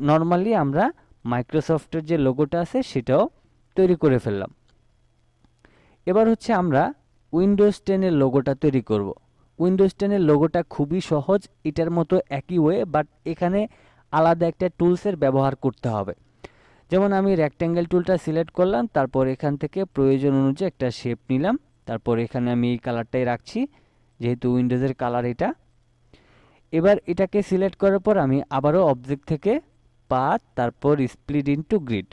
Normally আমরা মাইক্রোসফটের যে লোগোটা আছে সেটাও তৈরি করে ফেললাম। এবার হচ্ছে আমরা উইন্ডোজ টেনের লোগোটা তৈরি করব। উইন্ডোজ টেনের লোগোটা খুবই সহজ, এটার মতো একই ওয়ে বাট এখানে আলাদা একটা টুলসের ব্যবহার করতে হবে। যেমন আমি রেক্ট্যাঙ্গেল টুলটা সিলেক্ট করলাম, তারপর এখান থেকে প্রয়োজন অনুযায়ী একটা শেপ নিলাম, তারপর এখানে আমি এই কালারটাই রাখছি, যেহেতু উইন্ডোজের কালার এটা। এবার এটাকে সিলেক্ট করার পর আমি আবারও অবজেক্ট থেকে পাথ, তারপর স্প্লিট ইনটু গ্রিড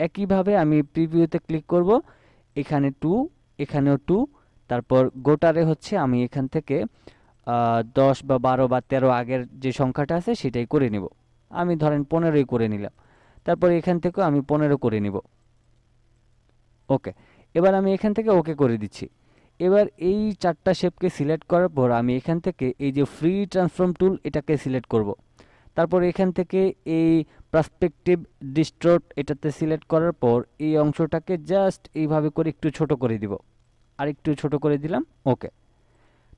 একইভাবে আমি প্রিভিউতে ক্লিক করব। এখানে টু এখানেও টু তারপর গোটারে হচ্ছে আমি এখান থেকে দশ বা বারো বা তেরো আগের যে সংখ্যাটা আছে সেটাই করে নিব। আমি ধরেন পনেরোই করে নিলাম। তারপর এখান থেকেও আমি পনেরো করে নিব। ওকে, এবার আমি এখান থেকে ওকে করে দিচ্ছি। এবার এই চারটা শেপকে সিলেক্ট করার পর আমি এখান থেকে এই যে ফ্রি ট্রান্সফর্ম টুল এটাকে সিলেক্ট করব। তারপর এখান থেকে এই পার্সপেক্টিভ ডিস্ট্রোট এটাতে সিলেক্ট করার পর এই অংশটাকে জাস্ট এইভাবে করে একটু ছোট করে দিব। আর একটু ছোট করে দিলাম ওকে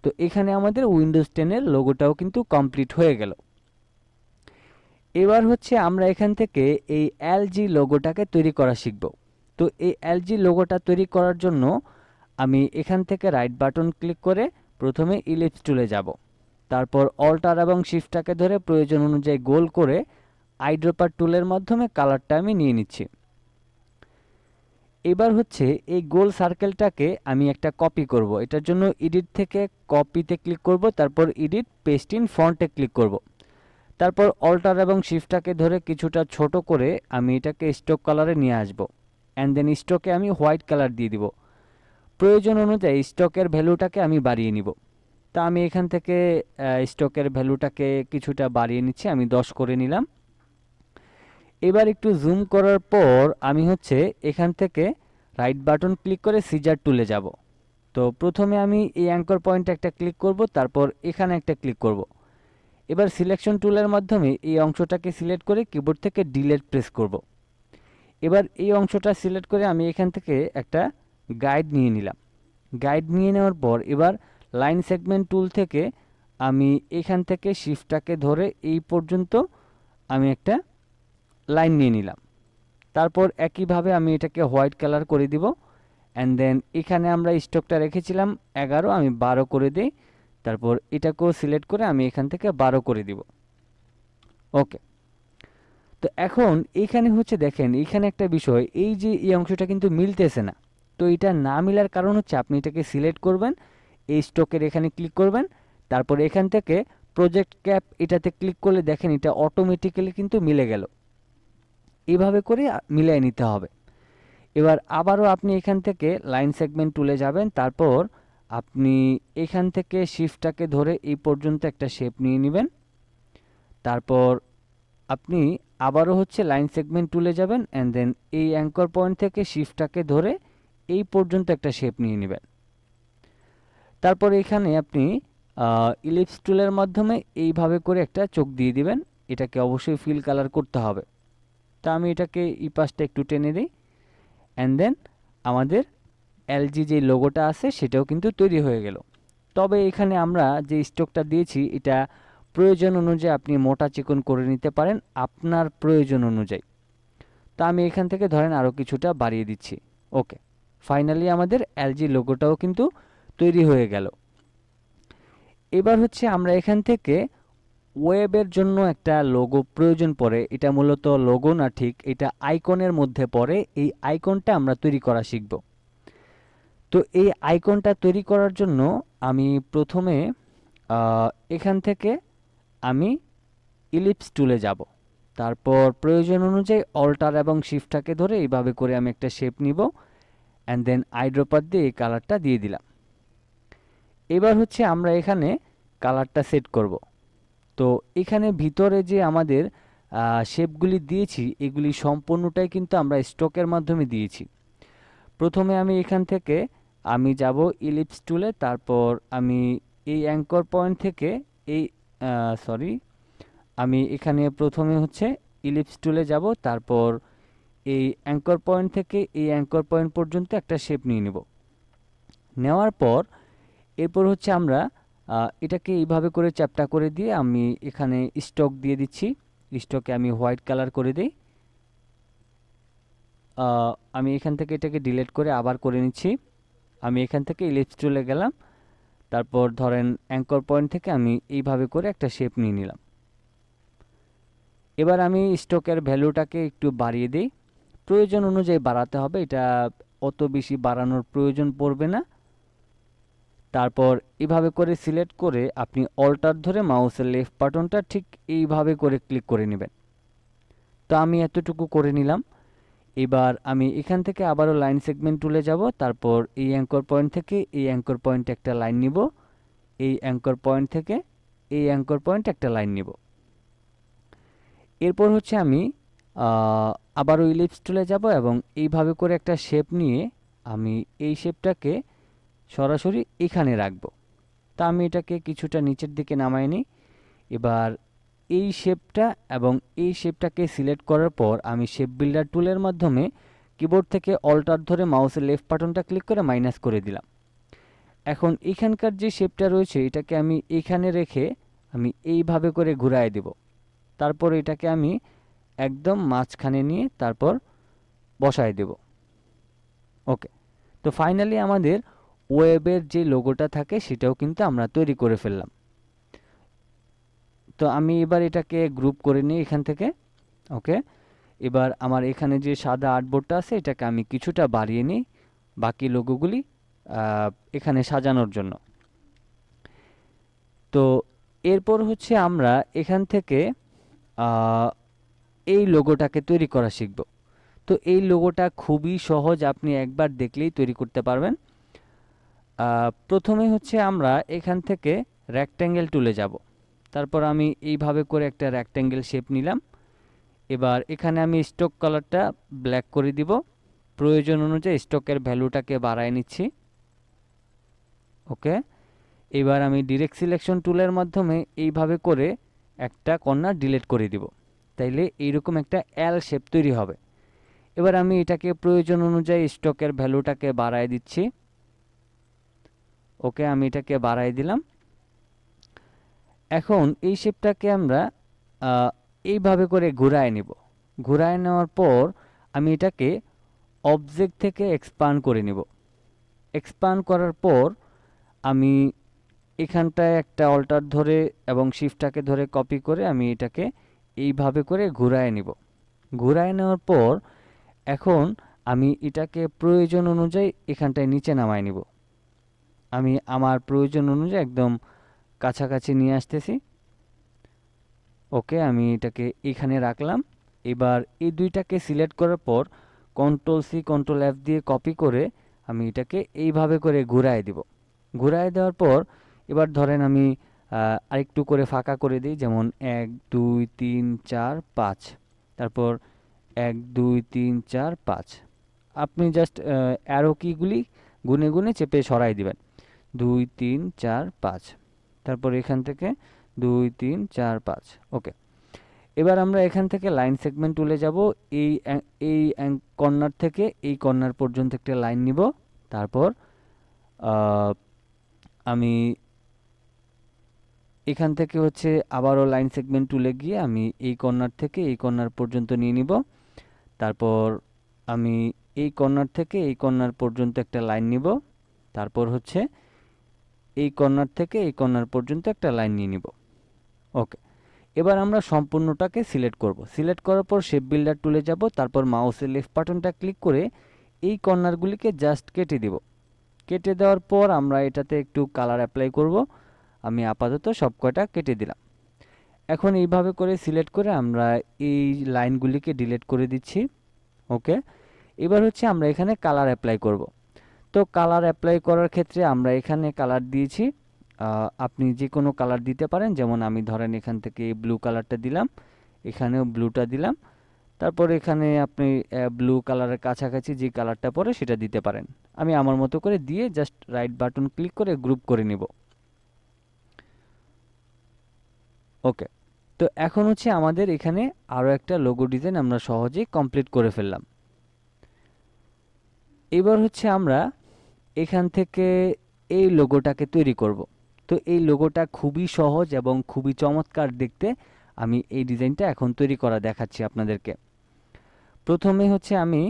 তো এখানে আমাদের উইন্ডোজ টেনের লোগোটাও কিন্তু কমপ্লিট হয়ে গেল। এবার হচ্ছে আমরা এখান থেকে এই এলজি লোগোটাকে তৈরি করা শিখব। তো এই এলজি লোগোটা তৈরি করার জন্য আমি এখান থেকে রাইট বাটন ক্লিক করে প্রথমে ইলিপস টুলে যাব। তারপর অল্টার এবং শিফটটাকে ধরে প্রয়োজন অনুযায়ী গোল করে আইড্রোপার টুলের মাধ্যমে কালারটা আমি নিয়ে নিচ্ছি। এবার হচ্ছে এই গোল সার্কেলটাকে আমি একটা কপি করব। এটার জন্য এডিট থেকে কপিতে ক্লিক করব, তারপর এডিট পেস্ট ইন ফন্টে ক্লিক করব। তারপর অল্টার এবং শিফটটাকে ধরে কিছুটা ছোট করে আমি এটাকে স্টক কালারে নিয়ে আসব। অ্যান্ড দেন স্টকে আমি হোয়াইট কালার দিয়ে দিব। প্রয়োজন অনুযায়ী স্টকের ভ্যালুটাকে আমি বাড়িয়ে নিব। তা আমি এখান থেকে স্টকের ভ্যালুটাকে কিছুটা বাড়িয়ে নিচ্ছি, আমি দশ করে নিলাম। এবার একটু জুম করার পর আমি হচ্ছে এখান থেকে রাইট বাটন ক্লিক করে সিজার টুলে যাব। তো প্রথমে আমি এই অ্যাঙ্কর পয়েন্টে একটা ক্লিক করব, তারপর এখানে একটা ক্লিক করব। এবার সিলেকশন টুলের মাধ্যমে এই অংশটাকে সিলেক্ট করে কিবোর্ড থেকে ডিলেট প্রেস করব। এবার এই অংশটা সিলেক্ট করে আমি এখান থেকে একটা গাইড নিয়ে নিলাম। গাইড নিয়ে নেওয়ার পর এবার লাইন সেগমেন্ট টুল থেকে আমি এখান থেকে শিফটটাকে ধরে এই পর্যন্ত আমি একটা লাইন নিয়ে নিলাম। তারপর একইভাবে আমি এটাকে হোয়াইট কালার করে দিব। অ্যান্ড দেন এখানে আমরা স্টকটা রেখেছিলাম এগারো, আমি বারো করে দিই। তারপর এটাকেও সিলেক্ট করে আমি এখান থেকে বারো করে দিব। ওকে তো এখন এইখানে হচ্ছে দেখেন এইখানে একটা বিষয়, এই যে এই অংশটা কিন্তু মিলতেছে না। তো এটা না মিলার কারণ হচ্ছে আপনি এটাকে সিলেক্ট করবেন এই স্টকের এখানে ক্লিক করবেন। তারপর এখান থেকে প্রজেক্ট ক্যাপ এটাতে ক্লিক করলে দেখেন এটা অটোমেটিক্যালি কিন্তু মিলে গেল। এভাবে করে মিলাই নিতে হবে। এবার আবারও আপনি এখান থেকে লাইন সেগমেন্ট তুলে যাবেন। তারপর আপনি এখান থেকে শিফটটাকে ধরে এই পর্যন্ত একটা শেপ নিয়ে নেবেন। তারপর আপনি আবারও হচ্ছে লাইন সেগমেন্ট তুলে যাবেন। অ্যান্ড দেন এই অ্যাঙ্কর পয়েন্ট থেকে শিফটটাকে ধরে এই পর্যন্ত একটা শেপ নিয়ে নেবেন। তারপর এখানে আপনি ইলিপস টুলের মাধ্যমে এইভাবে করে একটা চোখ দিয়ে দিবেন। এটাকে অবশ্যই ফিল কালার করতে হবে। তা আমি এটাকে এই পাশটা একটু টেনে দিই। অ্যান্ড দেন আমাদের এলজি যে লোগোটা আছে সেটাও কিন্তু তৈরি হয়ে গেল। তবে এখানে আমরা যে স্টকটা দিয়েছি, এটা প্রয়োজন অনুযায়ী আপনি মোটা চিকন করে নিতে পারেন আপনার প্রয়োজন অনুযায়ী। তা আমি এখান থেকে ধরেন আরও কিছুটা বাড়িয়ে দিচ্ছি। ওকে। ফাইনালি আমাদের এলজি লোগোটাও কিন্তু তৈরি হয়ে গেল। এবার হচ্ছে আমরা এখান থেকে ওয়েবের জন্য একটা লোগো প্রয়োজন পড়ে। এটা মূলত লোগো না ঠিক, এটা আইকনের মধ্যে পড়ে। এই আইকনটা আমরা তৈরি করা শিখব। তো এই আইকনটা তৈরি করার জন্য আমি প্রথমে এখান থেকে আমি ইলিপস টুলে যাব। তারপর প্রয়োজন অনুযায়ী অল্টার এবং শিফটটাকে ধরে এইভাবে করে আমি একটা শেপ নিব। অ্যান্ড দেন আইড্রোপার দিয়ে এই কালারটা দিয়ে দিলাম। এবার হচ্ছে আমরা এখানে কালারটা সেট করব। তো এখানে ভিতরে যে আমাদের শেপগুলি দিয়েছি, এগুলি সম্পূর্ণটাই কিন্তু আমরা স্টকের মাধ্যমে দিয়েছি। প্রথমে আমি এখান থেকে আমি যাব ইলিপস টুলে তারপর আমি এই অ্যাঙ্কর পয়েন্ট থেকে এই সরি আমি এখানে প্রথমে হচ্ছে ইলিপস টুলে যাব, তারপর এই অ্যাঙ্কর পয়েন্ট থেকে এই অ্যাঙ্কর পয়েন্ট পর্যন্ত একটা শেপ নিয়ে নেব। নেওয়ার পর এরপর হচ্ছে আমরা এটাকে এইভাবে করে চ্যাপটা করে দিয়ে আমি এখানে স্টক দিয়ে দিচ্ছি। স্টকে আমি হোয়াইট কালার করে দিই। আমি এখান থেকে এটাকে ডিলিট করে আবার করে নিচ্ছি। আমি এখান থেকে ইলিপস চলে গেলাম। তারপর ধরেন অ্যাঙ্কর পয়েন্ট থেকে আমি এইভাবে করে একটা শেপ নিয়ে নিলাম। এবার আমি স্টকের ভ্যালুটাকে একটু বাড়িয়ে দিই। প্রয়োজন অনুযায়ী বাড়াতে হবে। এটা অত বেশি বাড়ানোর প্রয়োজন পড়বে না। তারপর এভাবে করে সিলেক্ট করে আপনি অল্টার ধরে মাউসের লেফট বাটনটা ঠিক এইভাবে করে ক্লিক করে নেবেন। তো আমি এতটুকু করে নিলাম। এবার আমি এখান থেকে আবারও লাইন সেগমেন্ট টুলে যাব। তারপর এই অ্যাঙ্কর পয়েন্ট থেকে এই অ্যাঙ্কর পয়েন্ট একটা লাইন নিব। এই অ্যাঙ্কর পয়েন্ট থেকে এই অ্যাঙ্কর পয়েন্ট একটা লাইন নিব। এরপর হচ্ছে আমি আবারও ইলিপস টুলে যাব এবং এইভাবে করে একটা শেপ নিয়ে আমি এই শেপটাকে সরাসরি এখানে রাখব। তা আমি এটাকে কিছুটা নিচের দিকে নামাই নিই এবার এই শেপটা এবং এই শেপটাকে সিলেক্ট করার পর আমি শেপ বিল্ডার টুলের মাধ্যমে কিবোর্ড থেকে অল্টার ধরে মাউসের লেফট বাটনটা ক্লিক করে মাইনাস করে দিলাম। এখন এখানকার যে শেপটা রয়েছে, এটাকে আমি এখানে রেখে আমি এইভাবে করে ঘুরায় দেব। তারপর এটাকে আমি একদম মাঝখানে নিয়ে তারপর বসায় দেব। ওকে, তো ফাইনালি আমাদের ওয়েবের যে লোগোটা থাকে সেটাও কিন্তু আমরা তৈরি করে ফেললাম। তো আমি এবার এটাকে গ্রুপ করে নিই এখান থেকে ওকে এবার আমার এখানে যে সাদা আর্টবোর্ডটা আছে, এটাকে আমি কিছুটা বাড়িয়ে নিই বাকি লোগোগুলি এখানে সাজানোর জন্য। তো এরপর হচ্ছে আমরা এখান থেকে এই লোগোটাকে তৈরি করা শিখব। তো এই লোগোটা খুবই সহজ, আপনি একবার দেখলেই তৈরি করতে পারবেন। প্রথমে হচ্ছে আমরা এখান থেকে রেক্ট্যাঙ্গেল টুলে যাব। তারপর আমি এইভাবে করে একটা রেক্ট্যাঙ্গেল শেপ নিলাম। এবার এখানে আমি স্টক কালারটা ব্ল্যাক করে দিব। প্রয়োজন অনুযায়ী স্টকের ভ্যালুটাকে বাড়ায় নিচ্ছি। ওকে এবার আমি ডিরেক্ট সিলেকশন টুলের মাধ্যমে এইভাবে করে একটা কর্নার ডিলিট করে দিব। তাইলে এইরকম একটা এল শেপ তৈরি হবে। এবার আমি এটাকে প্রয়োজন অনুযায়ী স্টকের ভ্যালুটাকে বাড়ায় দিচ্ছি। ওকে আমি এটাকে বাড়ায় দিলাম। এখন এই শেপটাকে আমরা এইভাবে করে ঘুরায় নিব। ঘুরায় নেওয়ার পর আমি এটাকে অবজেক্ট থেকে এক্সপান্ড করে নিব। এক্সপান্ড করার পর আমি এখানটায় একটা অল্টার ধরে এবং শিফটটাকে ধরে কপি করে আমি এটাকে এইভাবে করে ঘুরায় নিব। ঘুরায় নেওয়ার পর এখন আমি এটাকে প্রয়োজন অনুযায়ী এখানটায় নিচে নামায় নিব। আমি আমার প্রয়োজন অনুযায়ী একদম কাছাকাছি নিয়ে আসতেছি। ওকে, আমি এটাকে এখানে রাখলাম। এবার এই দুইটাকে সিলেক্ট করার পর কন্ট্রোল সি কন্ট্রোল এফ দিয়ে কপি করে আমি এটাকে এইভাবে করে ঘুরায় দিব। ঘুরায় দেওয়ার পর এবার ধরেন আমি আরেকটু করে ফাঁকা করে দিই, যেমন এক, দুই, তিন, চার, পাঁচ। তারপর এক, দুই, তিন, চার, পাঁচ। আপনি জাস্ট অ্যারো কিগুলি গুনে গুনে চেপে সরাই দিবেন। দুই, তিন, চার, পাঁচ। তারপর এখান থেকে দুই, তিন, চার, পাঁচ। ওকে। এবার আমরা এখান থেকে লাইন সেগমেন্ট তুলে যাব। এই এই কর্নার থেকে এই কর্নার পর্যন্ত একটা লাইন নিব। তারপর আমি এখান থেকে হচ্ছে আবারও লাইন সেগমেন্ট তুলে গিয়ে আমি এই কর্নার থেকে এই কর্নার পর্যন্ত নিয়ে নিব। তারপর আমি এই কর্নার থেকে এই কর্নার পর্যন্ত একটা লাইন নিব। তারপর হচ্ছে এই কর্নার থেকে এই কর্নার পর্যন্ত একটা লাইন নিয়ে নিব। ওকে এবার আমরা সম্পূর্ণটাকে সিলেক্ট করব। সিলেক্ট করার পর শেপ বিল্ডার টুলে যাব, তারপর মাউসের লেফট বাটনটা ক্লিক করে এই কর্নারগুলিকে জাস্ট কেটে দিব। কেটে দেওয়ার পর আমরা এটাতে একটু কালার অ্যাপ্লাই করব। আমি আপাতত সব কয়টা কেটে দিলাম। এখন এইভাবে করে সিলেক্ট করে আমরা এই লাইনগুলিকে ডিলিট করে দিচ্ছি। ওকে এবার হচ্ছে আমরা এখানে কালার অ্যাপ্লাই করব। তো কালার অ্যাপ্লাই করার ক্ষেত্রে আমরা এখানে কালার দিয়েছি। আপনি যে কোনো কালার দিতে পারেন, যেমন আমি ধরেন এখান থেকে ব্লু কালারটা দিলাম, এখানেও ব্লুটা দিলাম। তারপর এখানে আপনি ব্লু কালারের কাছাকাছি যে কালারটা পড়ে সেটা দিতে পারেন। আমি আমার মতো করে দিয়ে জাস্ট রাইট বাটন ক্লিক করে গ্রুপ করে নিব। ওকে তো এখন হচ্ছে আমাদের এখানে আরও একটা লোগো ডিজাইন আমরা সহজেই কমপ্লিট করে ফেললাম। এবার হচ্ছে আমরা এখান থেকে এই লোগোটাকে তৈরি করব। তো এই লোগোটা খুবই সহজ এবং খুবই চমৎকার দেখতে আমি এই ডিজাইনটা এখন তৈরি করা দেখাচ্ছি আপনাদেরকে। প্রথমে হচ্ছে আমি